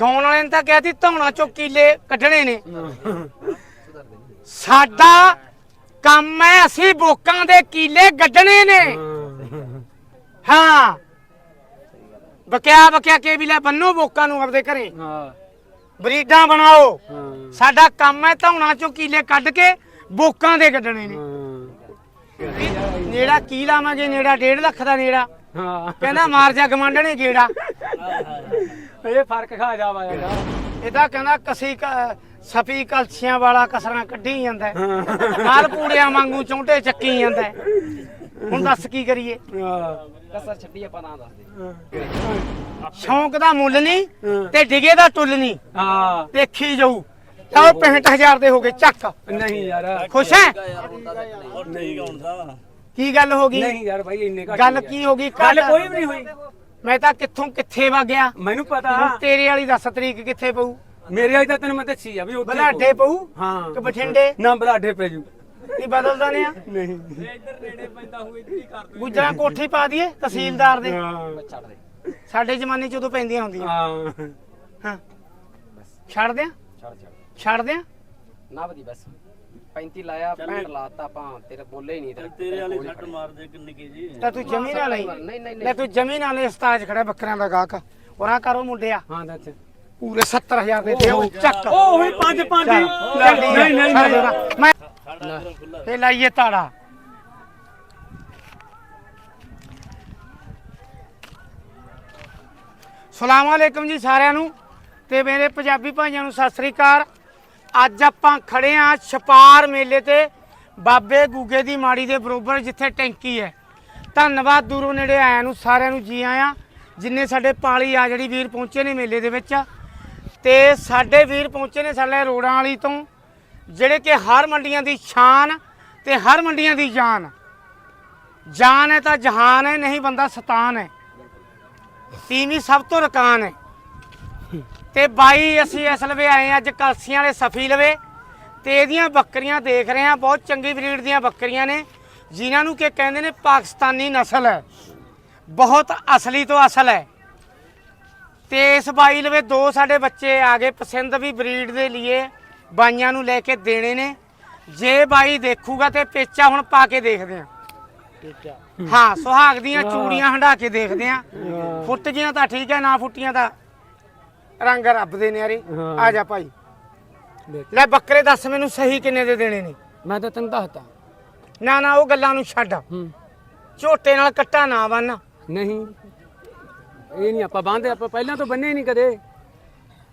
ਗਾਉਣ ਵਾਲੇ ਨੇ ਤਾਂ ਕਹਿਤੀ ਧੌਣਾ ਚੋਂ ਕੀਲੇ ਕੱਢਣੇ ਨੇ। ਸਾਡਾ ਕੰਮ ਹੈ ਅਸੀਂ ਬੋਕਾਂ ਦੇ ਕੀਲੇ ਗੱਡਣੇ ਨੇ। ਹਾਂ। ਬਕਿਆ ਬਕਿਆ ਕੇ ਵੀ ਲੈ ਬੰਨੋ ਬੋਕਾਂ ਨੂੰ ਆਪਦੇ ਘਰੇ। ਹਾਂ ਬਰੀਡਾਂ ਬਣਾਓ। ਸਾਡਾ ਕੰਮ ਹੈ ਧੌਣਾ ਚੋਂ ਕੀਲੇ ਕੱਢ ਕੇ ਬੋਕਾਂ ਦੇ ਕੱਢਣੇ ਨੇ। ਨੇੜਾ ਕੀ ਲਾਵਾਂਗੇ ਨੇੜਾ 1.5 ਲੱਖ ਦਾ ਨੇੜਾ। ਕਹਿੰਦਾ ਮਾਰ ਜਾ ਗਮੰਡਣੇ ਗੇੜਾ। ਇਹ ਫ਼ਰਕ ਖਾ ਜਾਵਾ ਯਾਰ। ਇਹਦਾ ਕਹਿੰਦਾ ਕਸੀ ਸਫੀ ਕਲਛੀਆਂ ਵਾਲਾ ਕਸਰਾਂ ਕੱਢੀ ਜਾਂਦਾ ਹੈ। ਨਾਲ ਪੂੜਿਆਂ ਵਾਂਗੂ ਚੌਂਟੇ ਚੱਕੀ ਜਾਂਦਾ। ਹੁਣ ਦੱਸ ਕੀ ਕਰੀਏ? ਕਸਰ ਛੱਡੀ ਆਪਾਂ ਨਾ ਦੱਸਦੇ। ਸ਼ੌਂਕ ਦਾ ਮੁੱਲ ਨਹੀਂ ਤੇ ਡਿਗੇ ਦਾ ਟੁੱਲ ਨਹੀਂ। ਹਾਂ। ਦੇਖੀ ਜਾਊ। ਲਓ 65000 ਦੇ ਹੋ ਗਏ ਚੱਕ। ਨਹੀਂ ਯਾਰ। ਖੁਸ਼ ਹੈ? ਨਹੀਂ। ਗਾਉਂਦਾ ਕੀ ਗੱਲ ਹੋ ਗਈ? ਨਹੀਂ ਯਾਰ ਭਾਈ ਇੰਨੇ ਘੱਟ ਗੱਲ ਕੀ ਹੋ ਗਈ? ਗੱਲ? ਕੋਈ ਵੀ ਨਹੀਂ ਹੋਈ। ਮੈਂ ਤਾਂ ਕਿੱਥੋਂ ਕਿੱਥੇ ਵਾ ਗਿਆ? ਮੈਨੂੰ ਪਤਾ। ਹੁਣ ਤੇਰੇ ਵਾਲੀ ਦੱਸ ਤਰੀਕ ਕਿੱਥੇ ਪਊ? ਮੇਰੇ ਵਾਲੀ ਤਾਂ ਤੈਨੂੰ ਮੈਂ ਦੱਸੀ ਆ ਵੀ ਉੱਥੇ ਬਲਾਡੇ ਪਊ। ਹਾਂ। ਕਿ ਬਠਿੰਡੇ? ਨਾ ਬਲਾਡੇ ਪੈ ਜੂ। ਨਹੀਂ ਬਦਲਦਾ ਨੇ ਆ? ਨਹੀਂ। ਗੁਜਰਾਂ ਕੋਠੀ ਪਾ ਦਈਏ ਤਹਿਸੀਲਦਾਰ ਦੇ। ਹਾਂ। ਸਾਡੇ ਜ਼ਮਾਨੇ ਚ ਉਦੋਂ ਪੈਂਦੀਆਂ ਹੁੰਦੀਆਂ। ਹਾਂ। ਹਾਂ। ਛੱਡ ਦਿਆਂ? ਛੱਡ ਛੱਡ। ਛੱਡ ਦਿਆਂ? ਨਾ ਵਧੀ ਬਸ। 35 ਲਾਇਆ 65 ਲਾਤਾ ਆਪਾਂ ਤੇਰੇ ਬੋਲੇ ਹੀ ਨਹੀਂ ਤੇਰੇ ਤੇਰੇ ਵਾਲੇ ਛੱਟ ਮਾਰਦੇ ਕਿੰਨੇ ਕੇ ਜੀ। ਤਾਂ ਤੂੰ ਜਮੀ ਨਾਲ ਲਈ ਨਹੀਂ ਨਹੀਂ ਲੈ ਤੂੰ ਜਮੀ ਨਾਲ ਉਸਤਾਦ ਖੜਾ ਬੱਕਰਿਆਂ ਦਾ ਗਾਹਕ। ਉਹਨਾਂ ਕਰੋ ਮੁੰਡਿਆ। ਹਾਂ ਦੱਸ। ਪੂਰੇ 70000 ਦੇ ਦੇ ਉਹ ਚੱਕ। ਉਹ ਹੋਈ ਪੰਜ ਪੰਜ। ਹੀ। ਨਹੀਂ ਨਹੀਂ। ਮੈਂ ਇਹ ਲਾਈਏ ਤਾੜਾ। ਸਲਾਮ ਅਲੈਕਮ ਜੀ ਸਾਰਿਆਂ ਨੂੰ ਤੇ ਮੇਰੇ ਪੰਜਾਬੀ ਭਾਈਆਂ ਨੂੰ ਸਤਿ ਸ੍ਰੀ ਅਕਾਲ। ਅੱਜ ਆਪਾਂ ਖੜੇ ਆ ਛਪਾਰ ਮੇਲੇ ਤੇ, ਬਾਬੇ ਗੂਗੇ ਦੀ ਮਾੜੀ ਦੇ ਬਰੋਬਰ ਜਿੱਥੇ ਟੈਂਕੀ ਹੈ। ਧੰਨਵਾਦ ਦੂਰੋਂ ਨੇੜੇ ਆਇਆਂ ਨੂੰ, ਸਾਰਿਆਂ ਨੂੰ ਜੀ ਆਇਆਂ, ਜਿੰਨੇ ਸਾਡੇ ਪਾਲੀ ਆ ਜਿਹੜੀ ਵੀਰ ਪਹੁੰਚੇ ਨੇ ਮੇਲੇ ਦੇ ਵਿੱਚ। ਤੇ ਸਾਡੇ ਵੀਰ ਪਹੁੰਚੇ ਨੇ ਸਾਡੇ ਰੋੜਾਂ ਵਾਲੀ ਤੋਂ, ਜਿਹੜੇ ਕਿ ਹਰ ਮੰਡੀਆਂ ਦੀ ਸ਼ਾਨ ਤੇ ਹਰ ਮੰਡੀਆਂ ਦੀ ਜਾਨ। ਜਾਨ ਹੈ ਤਾਂ ਜਹਾਨ ਹੈ, ਨਹੀਂ ਬੰਦਾ ਸਤਾਨ ਹੈ। ਤੀਵੀਂ ਸਭ ਤੋਂ ਰਕਾਨ ਹੈ। ਤੇ ਬਾਈ ਅਸੀਂ ਇਸ ਲਵੇ ਆਏ ਹਾਂ ਅੱਜ ਕਲਸੀਆਂ ਵਾਲੇ ਸਫੀ ਲਵੇ ਤੇ ਇਹਦੀਆਂ ਬੱਕਰੀਆਂ ਦੇਖ ਰਹੇ ਹਾਂ ਬਹੁਤ ਚੰਗੀ ਬਰੀਡ ਦੀਆਂ ਬੱਕਰੀਆਂ ਨੇ ਜਿਨ੍ਹਾਂ ਨੂੰ ਕਿ ਕਹਿੰਦੇ ਨੇ ਪਾਕਿਸਤਾਨੀ ਨਸਲ ਹੈ। ਬਹੁਤ ਅਸਲੀ ਤੋਂ ਅਸਲ ਹੈ। ਤੇ ਇਸ ਬਾਈ ਲਵੇ ਦੋ ਸਾਡੇ ਬੱਚੇ ਆ ਗਏ ਪਸੰਦ ਵੀ ਬਰੀਡ ਦੇ ਲਈ ਬਾਈਆਂ ਨੂੰ ਲੈ ਕੇ ਦੇਣੇ ਨੇ। ਜੇ ਬਾਈ ਦੇਖੂਗਾ ਤੇ ਪੇਚਾ ਹੁਣ ਪਾ ਕੇ ਦੇਖਦੇ ਆ ਹਾਂ ਸੁਹਾਗ ਦੀਆਂ ਚੂੜੀਆਂ ਹੰਡਾ ਕੇ ਦੇਖਦੇ ਆ ਫੁੱਟ ਗਈਆਂ ਤਾਂ ਠੀਕ ਹੈ ਨਾ ਫੁੱਟੀਆਂ ਤਾਂ ਰੰਗ ਰੱਬ ਦੇ ਨਿਆਰੇ। ਹਾਂ। ਆ ਜਾ ਭਾਈ। ਲੈ ਬੱਕਰੇ ਦੱਸ ਮੈਨੂੰ ਸਹੀ ਕਿੰਨੇ ਦੇ ਦੇਣੇ ਨੇ? ਮੈਂ ਤਾਂ ਤੈਨੂੰ ਦੱਸਤਾ। ਨਾ ਨਾ ਉਹ ਗੱਲਾਂ ਨੂੰ ਛੱਡ। ਹੂੰ। ਝੋਟੇ ਨਾਲ ਕੱਟਾ ਨਾ ਬੰਨ। ਨਹੀਂ। ਇਹ ਨਹੀਂ ਆਪਾਂ ਬੰਦੇ ਆਪਾਂ ਪਹਿਲਾਂ ਤੋਂ ਬੰਨੇ ਨਹੀਂ ਕਦੇ।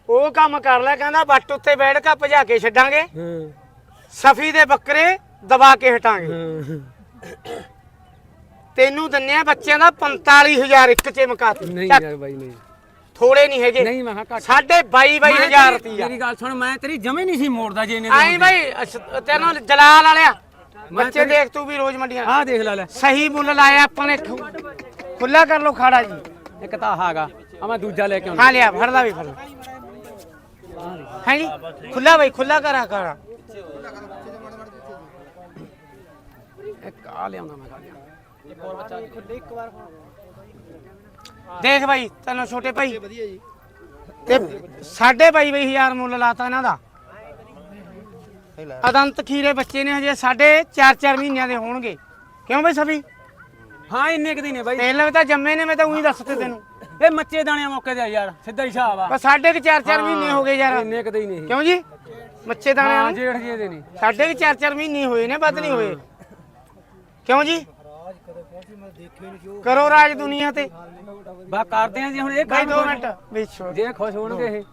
ਉਹ ਕੰਮ ਕਰ ਲੈ ਕਹਿੰਦਾ ਬੱਟ ਉੱਤੇ ਬੈਠ ਕੇ ਭਜਾ ਕੇ ਛੱਡਾਂਗੇ। ਹਾਂ। ਸਫੀ ਦੇ ਬੱਕਰੇ ਦਬਾ ਕੇ ਹਟਾਂਗੇ। ਹਾਂ। ਤੈਨੂੰ ਦਿੰਨੇ ਆ ਬੱਚਿਆਂ ਦਾ 45000 ਇੱਕ ਚ ਮਕਾਤੇ ਨਹੀਂ ਯਾਰ ਬਾਈ ਨਹੀਂ। ਥੋੜੇ ਨਹੀਂ ਹੈਗੇ। ਨਹੀਂ ਮੈਂ ਕਿਹਾ ਘੱਟ। ਸਾਢੇ 22 ਮੈਂ 22000 ਤੇਰੀ- ਰੁਪਈਆ। ਮੇਰੀ ਗੱਲ ਸੁਣ ਮੈਂ ਤੇਰੀ ਜਮੇ ਨਹੀਂ ਸੀ ਮੋੜਦਾ ਜੇ ਇਹਨੇ ਆਈ ਭਾਈ ਅਸ- ਤੈਨੂੰ ਜਲਾਲ ਵਾਲਿਆ। ਮੈਂ ਬੱਚੇ ਤੇਰੀ- ਦੇਖ ਤੂੰ ਵੀ ਰੋਜ਼ ਮੰਡੀਆਂ। ਆਹ ਦੇਖ ਲੈ ਲੈ। ਸਹੀ ਮੁੱਲ ਲਾਇਆ ਆਪਾਂ ਨੇ। ਖੁੱਲਾ ਕਰ ਲੋ ਖਾੜਾ ਜੀ। ਇੱਕ ਤਾਂ ਆਹਾਗਾ ਆ ਮੈਂ ਦੂਜਾ ਲੈ ਕੇ ਆਉਂਦਾ ਹਾਂ ਲਿਆ ਫੜ ਲਾ ਵੀ ਫੜ ਹੈ ਜੀ ਖੁੱਲਾ ਭਾਈ ਖੁੱਲਾ ਕਰਾ ਕਰਾ। ਇੱਕ ਆ ਲਿਆਉਂਦਾ ਮੈਂ ਖਾਲੀ ਦੇਖ ਭਾਈ ਤੈਨੂੰ ਛੋਟੇ ਭਾਈ। ਤੇ ਸਾਢੇ ਬਾਈ ਬਈ ਹਜ਼ਾਰ ਮੁੱਲ ਲਾਤਾ ਇਹਨਾਂ ਦਾ। ਅਦੰਤ ਖੀਰੇ ਬੱਚੇ ਨੇ ਹਜੇ ਸਾਢੇ 4-4 ਮਹੀਨਿਆਂ ਦੇ ਹੋਣਗੇ। ਕਿਉਂ ਬਈ ਸਭੀ? ਹਾਂ ਇੰਨੇ ਕੁ ਦੀ ਨੇ ਬਾਈ। ਤੇਲ ਤਾਂ ਜੰਮੇ ਨੇ ਮੈਂ ਤਾਂ ਉਹੀ ਦੱਸਤੇ ਤੈਨੂੰ। ਇਹ ਮੱਚੇ ਦਾਣਿਆਂ ਮੌਕੇ ਦੇ ਯਾਰ ਸਿੱਧਾ ਹੀ ਹਿਸਾਬ ਆ। ਬਸ ਸਾਢੇ ਕੁ 4-4 ਮਹੀਨੇ ਹੋ ਗਏ ਯਾਰ। ਇੰਨੇ ਕੁ ਦੇ ਹੀ ਨੇ ਇਹ। ਕਿਉਂ ਜੀ? ਮੱਛੇ ਦਾਣੇ ਹਾਂ ਵਾਲੇ? ਜੇਠ ਜੇ ਦੇ ਨੇ। ਸਾਢੇ ਕੁ 4-4 ਮਹੀਨੇ ਹੋਏ ਨੇ ਵੱਧ ਨਹੀਂ ਹੋਏ। ਕਿਉਂ ਜੀ? ਕਰੋ ਰਾਜ ਦੁਨੀਆ ਤੇ। ਬਾ ਕਰਦੇ ਆ ਜੀ ਹੁਣ ਇਹ ਬਾਈ ਕੰਮ 2 ਮਿੰਟ ਵਿੱਚ ਜੇ ਖੁਸ਼ ਹੋਣਗੇ ਇਹ।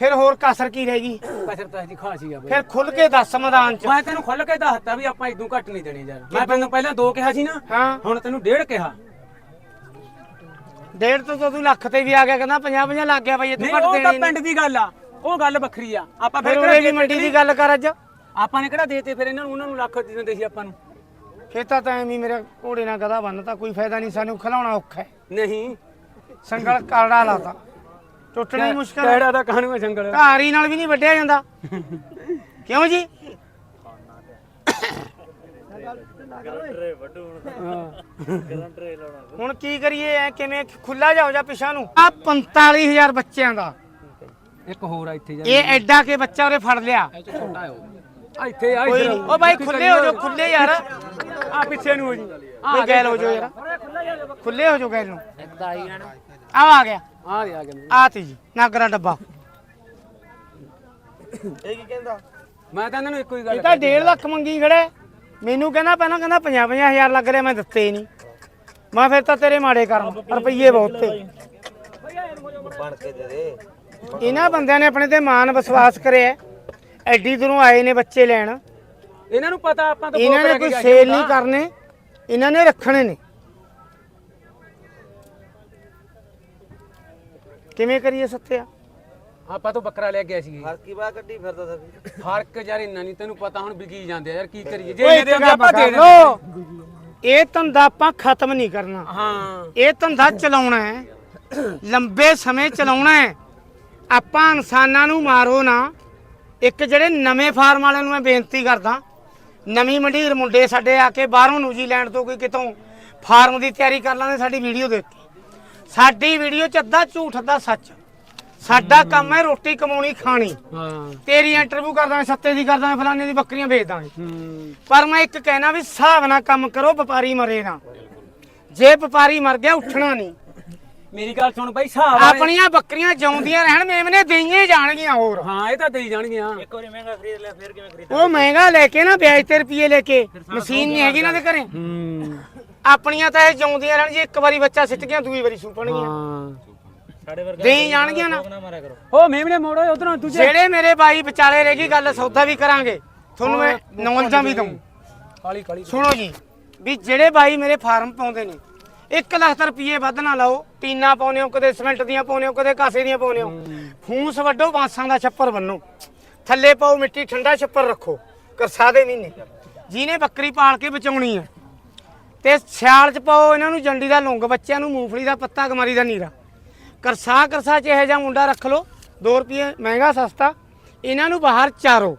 ਫਿਰ ਹੋਰ ਕਸਰ ਕੀ ਰਹੇਗੀ ਕਸਰ ਤਾਂ ਜੀ ਖਾਸੀ ਆ ਬਾਈ। ਫਿਰ ਖੁੱਲ ਕੇ ਦੱਸ ਮੈਦਾਨ ਚ। ਮੈਂ ਤੈਨੂੰ ਖੁੱਲ ਕੇ ਦੱਸਤਾ ਵੀ ਆਪਾਂ ਇਦੋਂ ਘੱਟ ਨਹੀਂ ਦੇਣੇ ਯਾਰ। ਮੈਂ ਤੈਨੂੰ ਪਹਿਲਾਂ ਦੋ ਕਿਹਾ ਸੀ ਨਾ ਹਾਂ। ਹੁਣ ਤੈਨੂੰ ਡੇਢ ਕਿਹਾ। ਡੇਢ ਤੋਂ ਤਾਂ ਤੂੰ ਲੱਖ ਤੇ ਵੀ ਆ ਗਿਆ ਕਹਿੰਦਾ 50 50 ਲੱਗ ਗਿਆ ਬਾਈ ਇਹ ਤੂੰ ਨਹੀਂ ਘੱਟ ਉਹ ਤਾਂ ਦੇਣੀ ਪਿੰਡ ਦੀ ਗੱਲ ਆ। ਉਹ ਗੱਲ ਵੱਖਰੀ ਆ। ਆਪਾਂ ਫਿਰ ਫਿਰ ਵੀ ਮੰਡੀ ਦੀ ਗੱਲ ਕਰ ਅੱਜ। ਆਪਾਂ ਨੇ ਕਿਹੜਾ ਦੇਤੇ ਫਿਰ ਇਹਨਾਂ ਨੂੰ? ਉਹਨਾਂ ਨੂੰ ਲੱਖ ਦਿੰਦੇ ਸੀ ਆਪਾਂ ਨੂੰ। ਖੇਤਾ ਤਾਂ ਐਵੇਂ ਹੀ ਮੇਰੇ ਘੋੜੇ ਨਾਲ ਗਦਾ ਬੰਨਤਾ ਕੋਈ ਫਾਇਦਾ ਨਹੀਂ ਸਾਨੂੰ ਖਿਲਾਉਣਾ ਔਖਾ ਹੈ। ਨਹੀਂ। ਸੰਗਲ ਕਾੜਾ ਲਾਤਾ। ਟੁੱਟਣਾ ਹੀ ਮੁਸ਼ਕਲ ਹੈ। ਕਿਹੜਾ ਦਾ ਕਾਹਨੂੰ ਜੰਗਲ ਧਾਰੀ ਨਾਲ ਵੀ ਨਹੀਂ ਵੱਢਿਆ ਜਾਂਦਾ। ਕਿਉਂ ਜੀ? ਹੁਣ ਕੀ ਕਰੀਏ ਐ ਕਿਵੇਂ ਖੁੱਲਾ ਜਾਓ ਜਾ ਪਿਛਾ ਨੂੰ? ਆ 45000 ਬੱਚਿਆਂ ਦਾ। ਇੱਕ ਹੋਰ ਆ ਇੱਥੇ ਜਾ ਇਹ ਐਡਾ ਕੇ ਬੱਚਾ ਉਹਨੇ ਫੜ ਲਿਆ। ਇਹ 'ਚ ਛੋਟਾ ਹੈ ਉਹ। ਆ ਇੱਥੇ ਆ ਕੋਈ ਨਹੀਂ ਉਹ ਬਾਈ ਖੁੱਲੇ ਹੋ ਜਾਓ ਖੁੱਲੇ ਯਾਰ। ਆ ਪਿੱਛੇ ਨੂੰ ਹੋ ਜੀ। ਕੋਈ ਗੈਲ ਹੋ ਜਾਓ ਯਾਰ। ਖੁੱਲੇ ਹੋ ਜਾਓ ਗੈਲ ਨੂੰ। ਆ ਆ ਗਿਆ। ਆ ਗਿਆ ਗਿਆ। ਆ ਤੀ ਜੀ ਨਾਗਰਾ ਡੱਬਾ। ਇਹ ਕੀ ਕਹਿੰਦਾ? ਮੈਂ ਤਾਂ ਇਹਨਾਂ ਨੂੰ ਇੱਕੋ ਹੀ ਗੱਲ ਇਹ ਤਾਂ 1.5 ਲੱਖ ਮੰਗੀ ਖੜੇ ਮੈਨੂੰ ਕਹਿੰਦਾ ਪਹਿਲਾਂ ਕਹਿੰਦਾ 50 50 ਹਜ਼ਾਰ ਲੱਗ ਰਿਹਾ ਮੈਂ ਦਿੱਤੇ ਹੀ ਨਹੀਂ। ਮੈਂ ਫਿਰ ਤਾਂ ਤੇਰੇ ਮਾੜੇ ਕਰਮ ਰੁਪਈਏ ਬਹੁਤ ਤੇ। ਬਣ ਕੇ ਦੇ ਦੇ। ਇਹਨਾਂ ਬੰਦਿਆਂ ਨੇ ਆਪਣੇ ਤੇ ਮਾਨ ਵਿਸ਼ਵਾਸ ਕਰਿਆ ਐਡੀ ਦੂਰੋਂ ਆਏ ਨੇ ਬੱਚੇ ਲੈਣ। ਇਹਨਾਂ ਨੂੰ ਪਤਾ ਆਪਾਂ ਤਾਂ ਇਹਨਾਂ ਨੇ ਕੋਈ ਸੇਲ ਨਹੀਂ ਕਰਨੇ। ਇਹਨਾਂ ਨੇ ਰੱਖਣੇ ਨੇ। ਕਿਵੇਂ ਕਰੀਏ ਸੱਤਿਆ? ਆਪਾਂ ਤਾਂ ਬੱਕਰਾ ਲੈ ਕੇ ਆਏ ਸੀਗੇ। ਹਰ ਕੀ ਬਾ ਕੱਢੀ ਫਿਰਦਾ ਸੀ ਫ਼ਰਕ ਯਾਰ ਇੰਨਾ ਨਹੀਂ ਤੈਨੂੰ ਪਤਾ ਹੁਣ ਵਿਕੀ ਜਾਂਦੇ ਆ ਯਾਰ ਕੀ ਕਰੀਏ। ਜੇ ਇਹਦੇ ਅੱਗੇ ਆਪਾਂ ਦੇ ਲਓ। ਇਹ ਧੰਦਾ ਆਪਾਂ ਖਤਮ ਨਹੀਂ ਕਰਨਾ। ਹਾਂ। ਇਹ ਧੰਦਾ ਚਲਾਉਣਾ ਹੈ। ਲੰਬੇ ਸਮੇਂ ਚਲਾਉਣਾ ਹੈ। ਆਪਾਂ ਇਨਸਾਨਾਂ ਨੂੰ ਮਾਰੋ ਨਾ। ਇੱਕ ਜਿਹੜੇ ਨਵੇਂ ਫਾਰਮ ਵਾਲਿਆਂ ਨੂੰ ਮੈਂ ਬੇਨਤੀ ਕਰਦਾ ਨਵੀਂ ਮੰਡੀਰ ਮੁੰਡੇ ਸਾਡੇ ਆ ਕੇ ਬਾਹਰੋਂ ਨਿਊਜ਼ੀਲੈਂਡ ਤੋਂ ਕੋਈ ਕਿਤੋਂ ਫਾਰਮ ਦੀ ਤਿਆਰੀ ਕਰ ਲਾਂਗੇ ਸਾਡੀ ਵੀਡੀਓ ਦੇਖ। ਕੇ ਸਾਡੀ ਵੀਡੀਓ ਚ ਅੱਧਾ ਝੂਠ ਅੱਧਾ ਸੱਚ। ਸਾਡਾ ਕੰਮ ਹੈ ਰੋਟੀ ਕਮਾਉਣੀ ਖਾਣੀ। ਹਾਂ। ਤੇਰੀ ਇੰਟਰਵਿਊ ਕਰਦਾ ਮੈਂ ਸੱਤੇ ਦੀ ਕਰਦਾ ਮੈਂ ਫਲਾਣੇ ਦੀ ਬੱਕਰੀਆਂ ਵੇਚ ਦਾਂਗੇ। ਹੂੰ। ਪਰ ਮੈਂ ਇੱਕ ਕਹਿਣਾ ਵੀ ਹਿਸਾਬ ਨਾਲ ਕੰਮ ਕਰੋ ਵਪਾਰੀ ਮਰੇ ਨਾ। ਜੇ ਵਪਾਰੀ ਮਰ ਗਿਆ ਉੱਠਣਾ ਨਹੀਂ। ਮੇਰੀ ਗੱਲ ਸੁਣ ਬਾਈ ਹਿਸਾਬ। ਆਪਣੀਆਂ ਬੱਕਰੀਆਂ ਜਿਉਂਦੀਆਂ ਰਹਿਣ ਮੇਮਨੇ ਦੇਈਆਂ ਜਾਣਗੀਆਂ ਹੋਰ। ਹਾਂ ਇਹ ਤਾਂ ਦੇਈ ਜਾਣਗੀਆਂ। ਇੱਕ ਵਾਰੀ ਮਹਿੰਗਾ ਖਰੀਦ ਲਿਆ ਫਿਰ ਕਿਵੇਂ ਖਰੀਦ? ਉਹ ਮਹਿੰਗਾ ਲੈ ਕੇ ਨਾ ਵਿਆਜ ਤੇ ਰੁਪਏ ਲੈ ਕੇ। ਮਸ਼ੀਨ ਨਹੀਂ ਹੈਗੀ ਇਹਨਾਂ ਦੇ ਘਰੇ। ਹੂੰ। ਆਪਣੀਆਂ ਤਾਂ ਇਹ ਜਿਉਂਦੀਆਂ ਰਹਿਣ ਜੇ ਇੱਕ ਵਾਰੀ ਬੱਚਾ ਸਿੱਟ ਗਿਆ ਦੂਜੀ ਵਾਰੀ ਸੂਪਣਗੀਆਂ ਹਾਂ। ਸਾਡੇ ਵਰਗਾ ਦੇਈ ਜਾਣਗੀਆਂ ਨਾ। ਨਾ ਮਾਰਿਆ ਕਰੋ। ਉਹ ਮੇਮਣੇ ਮੋੜੋ ਉਧਰੋਂ ਦੂਜੇ। ਜਿਹੜੇ ਮੇਰੇ ਬਾਈ ਵਿਚਾਲੇ ਰਹਿ ਗਈ ਗੱਲ ਸੌਦਾ ਵੀ ਕਰਾਂਗੇ। ਤੁਹਾਨੂੰ ਮੈਂ ਨੌਲਜਾਂ ਵੀ ਦਊਂ। ਕਾਲੀ ਕਾਲੀ ਸੁਣੋ ਜੀ ਵੀ ਜਿਹੜੇ ਬਾਈ ਮੇਰੇ ਫਾਰਮ ਪਾਉਂਦੇ ਨੇ 1 ਲੱਖ ਰੁਪਏ ਵੱਧ ਨਾ ਲਾਓ। ਟੀਨਾ ਪਾਉਨੇ ਹੋ ਕਦੇ ਸਿਮੈਂਟ ਦੀਆਂ ਪਾਉਨੇ ਹੋ ਕਦੇ ਕਾਸੇ ਦੀਆਂ ਪਾਉਨੇ ਹੋ। ਫੂਸ ਵੱਡੋ ਬਾਂਸਾਂ ਦਾ ਛੱਪਰ ਬੰਨੋ। ਥੱਲੇ ਪਾਓ ਮਿੱਟੀ ਠੰਡਾ ਛੱਪਰ ਰੱਖੋ। ਕਰਸਾ ਦੇ ਮਹੀਨੇ। ਜਿਹਨੇ ਬੱਕਰੀ ਪਾਲ ਕੇ ਬਚਾਉਣੀ ਹੈ ਤੇ ਸਿਆਲ ਚ ਪਾਓ ਇਹਨਾਂ ਨੂੰ ਜੰਡੀ ਦਾ ਲੌਂਗ ਬੱਚਿਆਂ ਨੂੰ ਮੂੰਗਫਲੀ ਦਾ ਪੱਤਾ ਗਮਾਰੀ ਦਾ ਨੀਰਾ। ਕਰਸਾ ਕਰਸਾ ਚ ਇਹੋ ਜਿਹਾ ਮੁੰਡਾ ਰੱਖ ਲਓ। 2 ਰੁਪਏ ਮਹਿੰਗਾ ਸਸਤਾ। ਇਹਨਾਂ ਨੂੰ ਬਾਹਰ ਚਾਰੋ।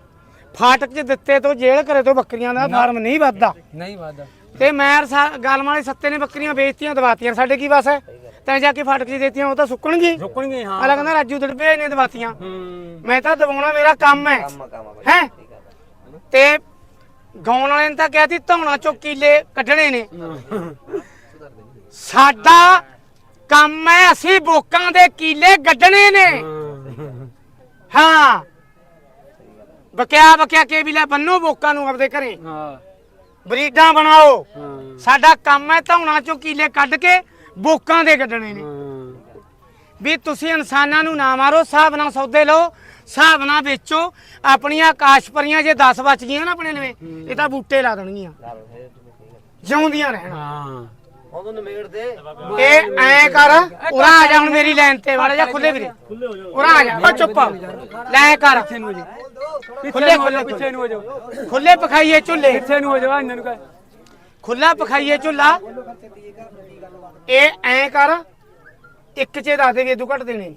ਫਾਟਕ 'ਚ ਦਿੱਤੇ ਤੋਂ ਜੇਲ੍ਹ ਕਰੇ ਤੋਂ ਬੱਕਰੀਆਂ ਦਾ ਫਾਰਮ ਨਹੀਂ ਵੱਧਦਾ। ਨਹੀਂ ਵਾਦਾ ਤੇ ਮੈਂ ਗਾਲਮ ਵਾਲੇ ਸੱਤੇ ਨੇ ਬੱਕਰੀਆਂ ਵੇਚਤੀਆਂ ਦਵਾਤੀਆਂ। ਸਾਡੇ ਕੀ ਬਸ? ਹੈ ਤੈਂ ਜਾ ਕੇ ਫਾਟਕ 'ਚ ਦੇਤੀਆਂ ਉਹ ਤਾਂ ਸੁੱਕਣਗੀ। ਰੁਕਣਗੇ ਹਾਂ। ਅਗਲਾ ਕਹਿੰਦਾ ਰਾਜੂ ਦੜਪੇ ਨੇ ਦਵਾਤੀਆਂ। ਮੈਂ ਤਾਂ ਦਵਾਉਣਾ ਮੇਰਾ ਕੰਮ ਹੈ। ਹੈ? ਤੇ ਗਾਉਣ ਵਾਲੇ ਨੇ ਤਾਂ ਕਿਹਾ ਸੀ ਧੌਣਾ ਚੋਂ ਕੀਲੇ ਕੱਢਣੇ ਨੇ। ਸਾਡਾ ਕੰਮ ਹੈ ਅਸੀਂ ਬੋਕਾਂ ਦੇ ਕੀਲੇ ਗੱਡਣੇ ਨੇ। ਹਾਂ। ਬਕਿਆ ਬਕਿਆ ਕੇ ਵੀ ਲੈ ਬੰਨੋ ਬੋਕਾਂ ਨੂੰ ਆਪਦੇ ਘਰੇ। ਹਾਂ। ਬਰੀਡਾਂ ਬਣਾਓ। ਹਾਂ। ਸਾਡਾ ਕੰਮ ਹੈ ਧੌਣਾ ਚੋਂ ਕੀਲੇ ਕੱਢ ਕੇ ਬੋਕਾਂ ਦੇ ਕੱਢਣੇ ਨੇ। ਹਾਂ। ਵੀ ਤੁਸੀਂ ਇਨਸਾਨਾਂ ਨੂੰ ਨਾ ਮਾਰੋ ਹਿਸਾਬ ਨਾਲ ਸੌਦੇ ਲਓ ਹਿਸਾਬ ਨਾਲ ਵੇਚੋ। ਆਪਣੀਆਂ ਆਕਾਸ਼ ਪਰੀਆਂ ਜੇ 10 ਬਚ ਗਈਆਂ ਨਾ ਆਪਣੇ ਲਵੇ ਇਹ ਤਾਂ ਬੂਟੇ ਲਾ ਦੇਣਗੀਆਂ। ਜਿਉਂਦੀਆਂ ਰਹਿਣ। ਹਾਂ। ਉਹਨੂੰ ਨਿਮੇੜ ਦੇ। ਇਹ ਐ ਕਰ ਉਰਾ ਆ ਜਾ ਹੁਣ ਮੇਰੀ ਲਾਈਨ ਤੇ ਵਾਲਾ ਜਾ ਖੁੱਲੇ ਵੀਰੇ। ਉਰਾ ਆ ਜਾ ਓ ਚੁੱਪ। ਲੈ ਕਰ। ਖੁੱਲੇ ਖੁੱਲੇ ਪਿੱਛੇ ਨੂੰ ਹੋ ਜਾਓ ਖੁੱਲੇ ਪਖਾਈਏ ਝੁੱਲੇ। ਪਿੱਛੇ ਨੂੰ ਹੋ ਜਾਓ ਇਹਨਾਂ ਨੂੰ ਕਹ। ਖੁੱਲਾ ਪਖਾਈਏ ਝੁੱਲਾ। ਇਹ ਐ ਕਰ ਇੱਕ ਚ ਦੱਸ ਦੇ ਵੀ ਇਦੋਂ ਘੱਟ ਦੇਣੇ। ਨੀ।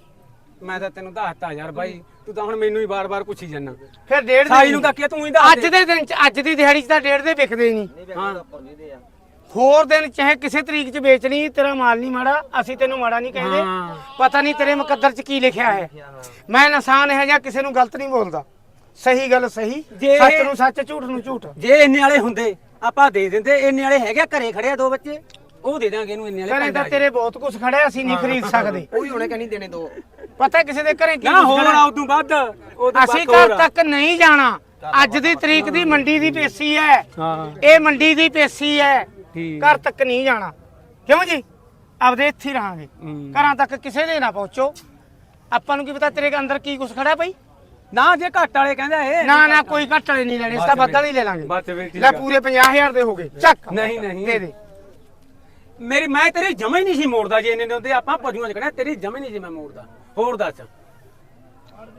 ਮੈਂ ਤਾਂ ਤੈਨੂੰ ਦੱਸਤਾ ਯਾਰ ਬਾਈ ਤੂੰ ਤਾਂ ਹੁਣ ਮੈਨੂੰ ਹੀ ਬਾਰ-ਬਾਰ ਪੁੱਛੀ ਜਾਂਦਾ। ਫਿਰ ਡੇਢ ਸਾਈ ਨੂੰ ਤਾਂ ਕੀ ਤੂੰ ਹੀ ਦੱਸ ਅੱਜ ਦੇ। ਦਿਨ ਚ ਅੱਜ ਦੀ ਦਿਹਾੜੀ ਚ ਤਾਂ ਡੇਢ ਦੇ ਵਿਕਦੇ ਨਹੀਂ। ਹਾਂ। ਹੋਰ ਦਿਨ ਚਾਹੇ ਕਿਸੇ ਤਰੀਕ ਚ ਵੇਚਣੀ ਤੇਰਾ ਮਾਲ ਨਹੀਂ ਮਾੜਾ ਅਸੀਂ ਤੈਨੂੰ ਮਾੜਾ ਨਹੀਂ ਕਹਿੰਦੇ। ਹਾਂ। ਪਤਾ ਨਹੀਂ ਤੇਰੇ ਮੁਕੱਦਰ ਚ ਕੀ ਲਿਖਿਆ ਹੈ। ਮੈਂ ਇਨਸਾਨ ਹੈ ਜਾਂ ਕਿਸੇ ਨੂੰ ਗਲਤ ਨਹੀਂ ਬੋਲਦਾ। ਸਹੀ ਗੱਲ ਸਹੀ ਜੇ- ਸੱਚ ਨੂੰ ਸੱਚ ਝੂਠ ਨੂੰ ਝੂਠ। ਜੇ ਇੰਨੇ ਵਾਲੇ ਹੁੰਦੇ ਆਪਾਂ ਦੇ ਦਿੰਦੇ ਇੰਨੇ ਵਾਲੇ ਹੈਗੇ ਆ, ਘਰੇ ਖੜੇ ਆ ਦੋ ਬੱਚੇ ਉਹ ਦੇ ਦਾਂਗੇ ਇਹਨੂੰ ਇੰਨੇ ਵਾਲੇ ਘਰੇ ਤਾਂ ਤੇਰੇ ਬਹੁਤ ਕੁਝ ਖੜਿਆ ਅਸੀਂ ਨਹੀਂ ਖਰੀਦ ਸਕਦੇ। ਉਹ ਵੀ ਹੁਣੇ ਕਹਿੰਦੀ ਦੇਣੇ ਦੋ। ਪਤਾ ਕਿਸੇ ਦੇ ਘਰੇ ਕੀ ਨਾ ਕੁਛ ਖੜਾ? ਆ ਉਦੋਂ ਵੱਧ ਉਦੋਂ ਅਸੀਂ ਘਰ। ਤੱਕ ਨਹੀਂ ਜਾਣਾ। ਅੱਜ ਦੀ ਤਰੀਕ ਦੀ ਮੰਡੀ ਦੀ ਪੇਸੀ ਹੈ। ਹਾਂ। ਇਹ ਮੰਡੀ ਦੀ ਪੇਸੀ ਹੈ। ਠੀਕ ਘਰ ਤੱਕ ਨਹੀਂ ਜਾਣਾ। ਕਿਉਂ ਜੀ? ਆਪਦੇ ਇੱਥੇ ਹੀ ਰਹਾਂਗੇ। ਹੂੰ। ਘਰਾਂ ਤੱਕ ਕਿਸੇ ਦੇ ਨਾ ਪਹੁੰਚੋ। ਆਪਾਂ ਨੂੰ ਕੀ ਪਤਾ ਤੇਰੇ ਅੰਦਰ ਕੀ ਕੁਝ ਖੜਾ ਬਈ? ਨਾ ਜੇ ਘੱਟ ਵਾਲੇ ਕਹਿੰਦਾ ਇਹ ਨਾ ਨਾ ਕੋਈ ਘੱਟ ਵਾਲੇ ਨਹੀਂ ਲੈਣੇ। ਇਸ ਤਾਂ ਬੱਦਲ ਹੀ ਲੈ ਲਾਂਗੇ। ਬਸ ਵੀ ਠੀਕ ਲੈ ਆ। ਪੂਰੇ 50000 ਦੇ ਹੋ ਗਏ। ਚੱਕ। ਨਹੀਂ ਨਹੀਂ। ਦੇ ਦੇ। ਮੇਰੀ ਮੈਂ ਤੇਰੀ ਜਮਾ ਹੀ ਨਹੀਂ ਸੀ ਮੋੜਦਾ ਜੇ ਇੰਨੇ ਦੇ ਹੁੰਦੇ। ਆਪਾਂ ਪਜੂਆਂ ਚ ਕਹਿੰਦਾ ਤੇਰੀ ਜਮਾ ਹੀ ਨਹੀਂ ਸੀ ਮੈਂ ਮੋੜਦਾ। ਹੋਰ ਦੱਸ।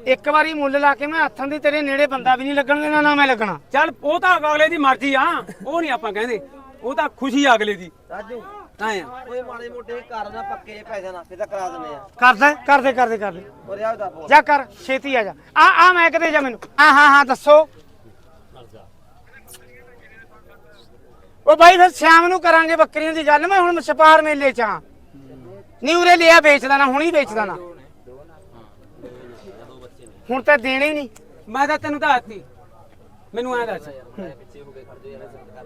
ਇੱਕ ਵਾਰੀ ਮੁੱਲ ਲਾ ਕੇ ਮੈਂ ਹੱਥਾਂ ਦੀ ਤੇਰੇ ਨੇੜੇ ਬੰਦਾ ਵੀ ਨਹੀਂ ਲੱਗਣ ਦੇਣਾ ਨਾ ਮੈਂ ਲੱਗਣਾ। ਚੱਲ ਉਹ ਤਾਂ ਅਗਲੇ ਦੀ ਮਰਜ਼ੀ ਆ। ਉਹ ਨਹੀਂ ਆਪਾਂ ਕਹਿੰਦੇ। ਉਹ ਤਾਂ ਖੁਸ਼ੀ ਆ ਅਗਲੇ ਦੀ। ਰਾਜੂ ਐ ਆ। ਓਏ ਮਾੜੇ ਮੋਟੇ ਘਰ ਨਾ ਪੱਕੇ ਜਿਹੇ ਪੈਸੇ ਨਾਲ ਫਿਰ ਤਾਂ ਕਰਾ ਦਿੰਦੇ ਆ। ਕਰਦਾ ਕਰਦੇ ਕਰਦੇ ਕਰਦੇ ਦਾ ਜਾ ਕਰ ਛੇਤੀ ਆ ਜਾ। ਆ ਆ ਮੈਂ ਕਦੇ ਜਾ ਮੈਨੂੰ। ਹਾਂ ਹਾਂ ਹਾਂ ਦੱਸੋ। ਉਹ ਬਾਈ ਫਿਰ ਸ਼ਾਮ ਨੂੰ ਕਰਾਂਗੇ ਬੱਕਰੀਆਂ ਦੀ ਗੱਲ। ਮੈਂ ਹੁਣ ਛਪਾਰ ਮੇਲੇ ਚ ਆ। ਨਹੀਂ ਉਰੇ ਲਿਆ ਵੇਚਦਾ ਨਾ ਹੁਣੀ ਵੇਚਦਾ ਨਾ। ਹੁਣ ਤਾਂ ਦੇਣੇ ਹੀ ਨਹੀਂ। ਮੈਂ ਤਾਂ ਤੈਨੂੰ ਤਾਂ ਆਤੀ ਮੈਨੂੰ ਐ ਦੱਸ।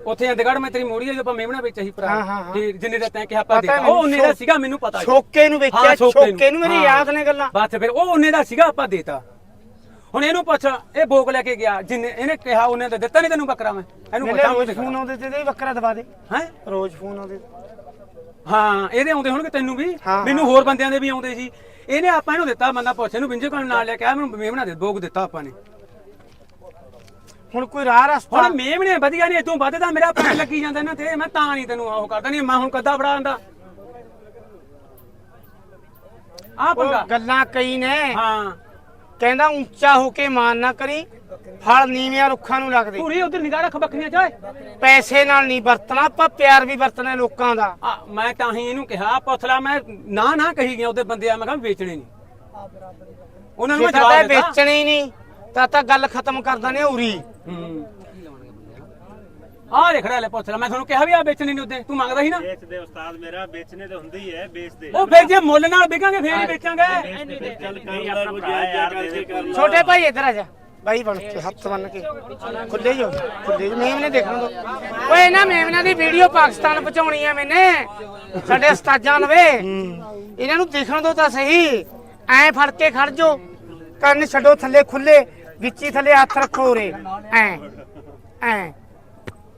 ਉੱਥੇ ਅੰਦਗੜ ਮੈਂ ਤੇਰੀ ਮੋੜੀ ਜਦੋਂ ਆਪਾਂ ਮੇਮਣਾ ਵਿੱਚ ਹੀ ਭਰਾ। ਹਾਂ, ਹਾਂ। ਤੇ ਜਿੰਨੇ ਦਾ ਤੈਂ ਕਿਹਾ ਆਪਾਂ ਪਤਾ ਦੇਤਾ। ਮੈਨੂੰ, ਉਹ ਉਹਨੇ ਦਾ ਸੀਗਾ ਮੈਨੂੰ ਪਤਾ। ਛੋਕੇ ਨੂੰ ਵੇਚਿਆ ਹਾਂ, ਛੋਕੇ ਛੋਕੇ ਨੂੰ ਮੇਰੀ ਹਾਂ। ਯਾਦ ਨੇ ਗੱਲਾਂ। ਬਸ ਫਿਰ ਉਹ ਉਹਨੇ ਦਾ ਸੀਗਾ ਆਪਾਂ ਦੇਤਾ। ਹੁਣ ਇਹਨੂੰ ਪੁੱਛ ਇਹ ਬੋਕ ਲੈ ਕੇ ਗਿਆ ਜਿੰਨੇ ਇਹਨੇ ਕਿਹਾ ਉਹਨੇ ਤਾਂ ਦਿੱਤਾ ਨਹੀਂ ਤੈਨੂੰ ਬੱਕਰਾ ਮੈਂ। ਇਹਨੂੰ ਮੇਰੇ ਪਤਾ ਰੋਜ਼ ਫੋਨ ਆਉਂਦੇ ਤੇ ਇਹਦੇ ਬੱਕਰਾ ਦਵਾ ਦੇ। ਹੈ? ਰੋਜ਼ ਫੋਨ ਆਉਂਦੇ ਹਾਂ ਇਹਦੇ ਆਉਂਦੇ ਹੋਣਗੇ ਤੈਨੂੰ ਵੀ। ਹਾਂ, ਮੈਨੂੰ ਹੋਰ ਬੰਦਿਆਂ ਦੇ ਵੀ ਆਉਂਦੇ ਸੀ। ਇਹਨੇ ਆਪਾਂ ਇਹਨੂੰ ਦਿੱਤਾ ਬੰਦਾ ਪੁੱਛ ਇਹਨੂੰ ਬਿੰਜੇ ਕੋਲ ਨਾਲ ਲੈ ਕੇ ਆ ਮੈਨੂੰ ਮੇਮਣਾ ਦੇ ਬੋਕ ਦਿੱਤਾ ਆਪਾਂ ਨੇ। ਹੁਣ ਕੋਈ ਰਾਹ ਰਸਤਾ? ਹੁਣ ਮੇਮਣੇ ਵਧੀਆ ਨਹੀਂ ਤਾਂ ਮੇਰਾ ਪੈਣ ਲੱਗੀ ਜਾਂਦਾ ਨਾ ਤੇ। ਮੈਂ ਤਾਂ ਨਹੀਂ ਤੈਨੂੰ ਉਹ ਕਰਦਾ ਨਹੀਂ ਮੈਂ ਹੁਣ ਕੱਦਾ ਫੜਾ ਆਂਦਾ ਆ ਪੰਗਾ। ਗੱਲਾਂ ਕਈ ਨੇ। ਹਾਂ। ਕਹਿੰਦਾ ਉੱਚਾ ਹੋ ਕੇ ਮਾਨ ਨਾ ਕਰੀ ਫਲ ਨੀਵਿਆਂ ਰੁੱਖਾਂ ਨੂੰ ਲੱਗਦੇ ਪੂਰੀ ਉਧਰ ਨਿਗਾਹ ਰੱਖ ਬੱਕਰੀਆਂ ਚਾਏ ਪੈਸੇ ਨਾਲ ਨਹੀਂ ਵਰਤਣਾ ਆਪਾਂ ਪਿਆਰ ਵੀ ਵਰਤਣਾ ਲੋਕਾਂ ਦਾ। ਆ ਮੈਂ ਤਾਂ ਹੀ ਇਹਨੂੰ ਕਿਹਾ ਪੁੱਛਲਾ ਮੈਂ ਨਾ ਨਾ ਕਹੀ ਗਿਆ ਉਹਦੇ ਬੰਦੇ ਆ ਮੈਂ ਕਿਹਾ ਵੇਚਣੇ ਨਹੀਂ। ਉਹਨਾਂ ਨੂੰ ਮੈਂ ਜਵਾਬ ਦਿੱਤਾ। ਵੇਚਣੇ ਹੀ ਨਹੀਂ। ਤਾਂ ਤਾਂ ਗੱਲ ਖਤਮ ਕਰਦਾ ਨੇ ਉਰੀ। ਹੂੰ। ਆ ਦੇਖ ਰਿਹਾ ਲੈ ਪੁੱਛਲਾ ਮੈਂ ਤੁਹਾਨੂੰ ਕਿਹਾ ਵੀ ਆ ਵੇਚਣੇ ਨਹੀਂ ਉਹਦੇ ਤੂੰ ਮੰਗਦਾ ਸੀ ਨਾ? ਵੇਚਦੇ ਉਸਤਾਦ ਮੇਰਾ ਵੇਚਣੇ ਤੇ ਹੁੰਦੇ ਹੀ ਵੇਚਦੇ। ਉਹ ਫਿਰ ਜੇ ਮੁੱਲ ਨਾਲ ਵਿਕਾਂਗੇ ਫੇਰ ਹੀ ਵੇਚਾਂਗੇ। ਚੱਲ ਕਰ ਲੈ ਕਰ ਛੋਟੇ ਭਾਈ ਇੱਧਰ ਆ ਜਾ। ਬਾਈ ਬਣ ਕੇ ਹੱਥ ਬੰਨ ਕੇ। ਖੁੱਲੇ ਜੋ ਖੁੱਲੇ ਜੋ ਮੇਮ ਨੇ ਦੇਖਣ ਦੋ ਓਏ ਨਾ ਮੇਮਨਾ ਦੀ ਵੀਡੀਓ ਪਾਕਿਸਤਾਨ ਪਹੁੰਚਾਉਣੀ ਆ ਮੈਨੇ। ਸਾਡੇ ਉਸਤਾਦਾਂ ਲਵੇ ਇਹਨਾਂ ਨੂੰ ਦੇਖਣ ਦੋ ਤਾਂ ਸਹੀ। ਐ ਫੜ ਕੇ ਖੜ ਜੋ ਕੰਨ ਛੱਡੋ ਥੱਲੇ ਖੁੱਲੇ ਵਿੱਚੀ ਥੱਲੇ ਹੱਥ ਰੱਖੋ ਰੇ ਐ ਐ।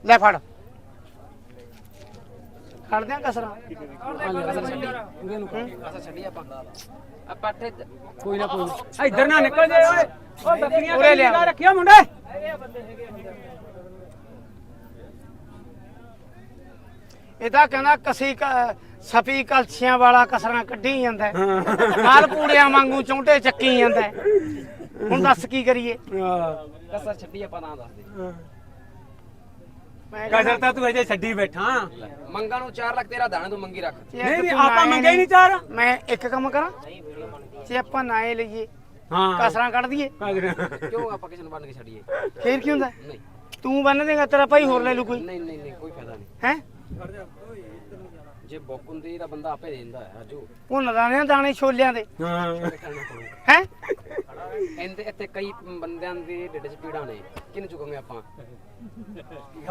ਲੈ ਫੜ। ਖੜ ਦਿਆਂ ਕਸਰਾ। ਪਾਠੇ ਕੋਈ ਨਾ। ਕੋਈ ਇੱਧਰ ਨਾ ਨਿਕਲ ਜਾਏ ਓਏ। ਓ ਬੱਕਰੀਆਂ ਲਿਆ। ਨਿਗਾਹ ਰੱਖਿਆ ਮੁੰਡੇ? ਇਹ ਤਾਂ ਕਹਿੰਦਾ ਕਸੀ ਸਫੀ ਕਲਛੀਆਂ ਵਾਲਾ ਕਸਰਾਂ ਕੱਢੀ ਜਾਂਦਾ। ਮਾਲ ਪੂੜਿਆਂ ਵਾਂਗੂ ਚੌਂਟੇ ਚੱਕੀ ਜਾਂਦਾ। ਹੁਣ ਦੱਸ ਕੀ ਕਰੀਏ? ਕਸਰ ਛੱਡੀ ਆਪਾਂ ਨਾ ਦੱਸ ਦੇ। ਮੈਂ ਕਸਰ ਤਾਂ ਤੂੰ ਅਜੇ ਛੱਡੀ ਬੈਠਾ। ਮੰਗਾ ਨੂੰ 4 ਲੱਖ ਤੇਰਾ ਦਾਣੇ ਤੂੰ ਮੰਗੀ ਰੱਖ। ਨਹੀਂ ਨਹੀਂ ਆਪਾਂ ਮੰਗੇ ਹੀ ਨਹੀਂ ਚਾਰ। ਮੈਂ ਇੱਕ ਕੰਮ ਕਰਾਂ? ਜੇ ਆਪਾਂ ਨਾਏ ਲਈਏ ਹਾਂ। ਕਸਰਾਂ ਕੱਢ ਦਈਏ? ਕਿਉਂ ਆਪਾਂ ਕਿਸੇ ਨੂੰ ਬੰਨ ਕੇ ਛੱਡੀਏ? ਫੇਰ ਕੀ ਹੁੰਦਾ? ਨਹੀਂ। ਤੂੰ ਬੰਨ ਦੇਗਾ ਤੇਰਾ ਭਾਈ ਹੋਰ ਲੈ ਲੂ ਕੋਈ। ਨਹੀਂ ਨਹੀਂ ਨਹੀਂ ਕੋਈ ਫਾਇਦਾ ਨਹੀਂ। ਹੈ? ਜੇ ਬੁੱਕ ਹੁੰਦੀ ਤਾਂ ਬੰਦਾ ਆਪੇ ਦੇ ਦਿੰਦਾ ਹੈ ਰਾਜੂ। ਉਹ ਨਦਾਨੇ ਦਾਣੇ ਛੋਲਿਆਂ ਦੇ। ਹਾਂ। ਕਰਨਾ ਪਊ ਹੈ? ਇਹਦੇ ਇੱਥੇ ਕਈ ਬੰਦਿਆਂ ਦੇ ਢਿੱਡ 'ਚ ਪੀੜਾਂ ਨੇ। ਕਿਹਨੂੰ ਚੁਕਾਂਗੇ ਆਪਾਂ?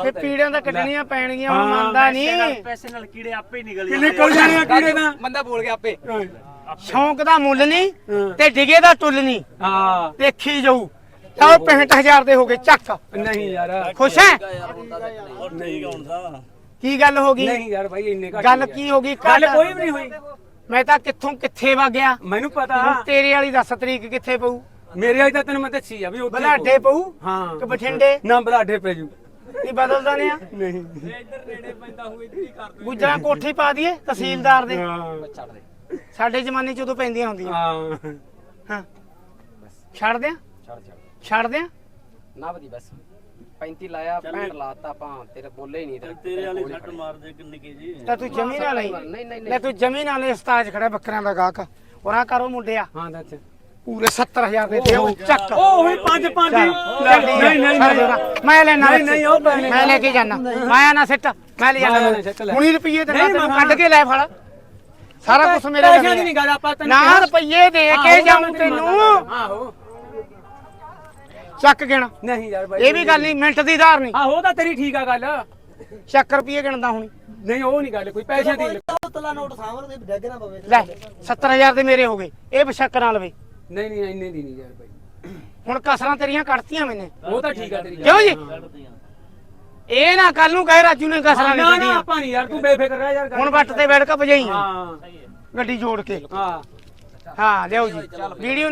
ਤੇ ਪੀੜਾਂ ਤਾਂ ਕੱਢਣੀਆਂ ਪੈਣਗੀਆਂ ਹਾਂ, ਹੁਣ ਮੰਨਦਾ ਨਹੀਂ। ਪੈਸੇ ਨਾਲ ਕੀੜੇ ਆਪੇ ਹੀ ਨਿਕਲ ਕਿ ਨਿਕਲ ਜਾਣੇ ਆ ਕੀੜੇ ਦਾ ਬੰਦਾ ਬੋਲ ਗਿਆ ਆਪੇ। ਸ਼ੌਂਕ ਦਾ ਮੁੱਲ ਨਹੀਂ। ਤੇ ਡਿਗੇ ਦਾ ਟੁੱਲ ਨਹੀਂ। ਹਾਂ। ਦੇਖੀ ਜਾਊ। ਤਾਂ 65000 ਦੇ ਹੋ ਗਏ ਚੱਕ। ਨਹੀਂ ਯਾਰ। ਖੁਸ਼ ਹੈ? ਨਹੀਂ ਗਾਉਂਦਾ ਕੀ ਗੱਲ ਹੋ ਗਈ? ਨਹੀਂ ਯਾਰ ਭਾਈ ਇੰਨੇ ਘੱਟ ਗੱਲ ਕੀ ਹੋ ਗਈ? ਗੱਲ? ਕੋਈ ਵੀ ਨਹੀਂ ਹੋਈ। ਮੈਂ ਤਾਂ ਕਿੱਥੋਂ ਕਿੱਥੇ ਵਾ ਗਿਆ? ਮੈਨੂੰ ਪਤਾ। ਤੇਰੇ ਵਾਲੀ 10 ਤਰੀਕ ਕਿੱਥੇ ਪਊ? ਮੇਰੇ ਵਾਲੀ ਤਾਂ ਤੈਨੂੰ ਮੈਂ ਦੱਸੀ ਆ ਵੀ ਉੱਥੇ ਬਲਾਡੇ ਪਊ ਹਾਂ। ਕਿ ਬਠਿੰਡੇ? ਨਾ ਬਲਾਡੇ ਪੈ ਜੂ। ਨਹੀਂ ਬਦਲਦਾ ਨੇ ਆ? ਨਹੀਂ। ਗੁਜਰਾਂ ਕੋਠੀ ਪਾ ਦਈਏ ਤਹਿਸੀਲਦਾਰ ਦੇ। ਹਾਂ। ਛੱਡ ਦੇ ਸਾਡੇ ਜ਼ਮਾਨੇ ਚ ਉਦੋਂ ਪੈਂਦੀਆਂ ਹੁੰਦੀਆਂ। ਹਾਂ। ਹਾਂ। ਛੱਡ ਦਿਆਂ ਛੱਡ ਛੱਡ। ਛੱਡ ਦਿਆਂ ਨਾ ਵਧੀ ਬਸ। 35 ਲਾਇਆ 65 ਲਾਤਾ ਆਪਾਂ ਤੇਰੇ ਬੋਲੇ ਹੀ ਨਹੀਂ ਤੇ ਤੇਰੇ ਵਾਲੀ ਛੱਟ ਮਾਰਦੇ ਕਿੰਨੇ ਕੇ ਜੀ। ਤਾਂ ਤੂੰ ਜਮੀ ਨਾ ਲਈ ਨਹੀਂ ਨਹੀਂ ਲੈ ਤੂੰ ਜਮੀ ਨਾ ਲੈ ਉਸਤਾਦ ਖੜਾ ਬੱਕਰਿਆਂ ਦਾ ਗਾਹਕ। ਉਹਨਾਂ ਕਰੋ ਮੁੰਡਿਆ। ਹਾਂ ਦੱਸ ਪੂਰੇ 70000 ਦੇ ਦੇ ਉਹ ਚੱਕ। ਉਹ ਹੋਈ ਪੰਜ ਪੰਜ। ਨਹੀਂ ਨਹੀਂ ਨਹੀਂ ਮੈਂ ਲੈਣਾ ਨਹੀਂ, ਨਹੀਂ, ਉਹ ਪੈਸੇ ਮੈਂ ਲੈ ਕੇ ਜਾਣਾ ਮਾਇਆ ਨਾ ਸਿੱਟ ਮੈਂ ਲੈ ਜਾਣਾ। ਹੁਣੀ ਰੁਪਈਏ ਤੇ ਨਹੀਂ, ਤੈਨੂੰ ਮੈਂ ਕੱਢ ਕੇ ਲੈ ਫੜ। ਸਾਰਾ ਕੁਝ ਮੇਰੇ ਦੀ ਨਹੀਂ ਗੱਲ ਆਪਾਂ ਤੈਨੂੰ ਨਾ ਕਿਹਾ। ਰੁਪਈਏ ਦੇ ਕੇ ਮੈਂ ਜਾਉਂ ਤੈਨੂੰ। ਆਹੋ। ਚੱਕ ਗਿਣ ਨਹੀਂ ਯਾਰ ਭਾਈ ਇਹ ਵੀ ਗੱਲ ਨਹੀਂ ਮਿੰਟ ਦੀ ਧਾਰ ਨਹੀਂ। ਆਹੋ ਤਾਂ ਤੇਰੀ ਠੀਕ ਆ ਗੱਲ। ਚੱਕ ਰੁਪਈਏ ਗਿਣਦਾ ਹੁਣੀ। ਨਹੀਂ ਉਹ ਨਹੀਂ ਗੱਲ ਕੋਈ ਪੈਸਿਆਂ ਦੀ ਤਲਾ ਨੋਟ ਸਾਹਮਣੇ ਦੇ ਡੱਗ ਨਾ ਪਵੇ। ਲੈ 70000 ਦੇ ਮੇਰੇ ਹੋ ਗਏ। ਇਹ ਬਸ਼ੱਕ ਨਾਲ ਲਵੇ। ਨਹੀਂ ਨਹੀਂ ਇੰਨੇ ਦੀ ਨਹੀਂ ਯਾਰ ਭਾਈ ਹੁਣ ਕਸਰਾਂ ਤੇਰੀਆਂ ਕੱਢਤੀਆਂ ਮੈਨੇ। ਉਹ ਤਾਂ ਠੀਕ ਆ ਤੇਰੀ। ਕਿਉਂ ਜੀ? ਇਹ ਨਾ ਕੱਲ ਨੂੰ ਕਹੇ ਰਾਜੂ ਨੇ ਕਸਰਾਂ ਨਹੀਂ ਨਾ ਆਪਾਂ ਨਹੀਂ ਯਾਰ ਤੂੰ ਬੇਫਿਕਰ ਰਹਿ ਯਾਰ। ਹੁਣ ਵੱਟ ਤੇ ਬੈਠ ਕੇ ਭਜਾਈ ਹਾਂ। ਗੱਡੀ ਜੋੜ ਕੇ। ਹਾਂ। ਹਾਂ ਲਿਆਓ ਜੀ। ਵੀਡੀਓ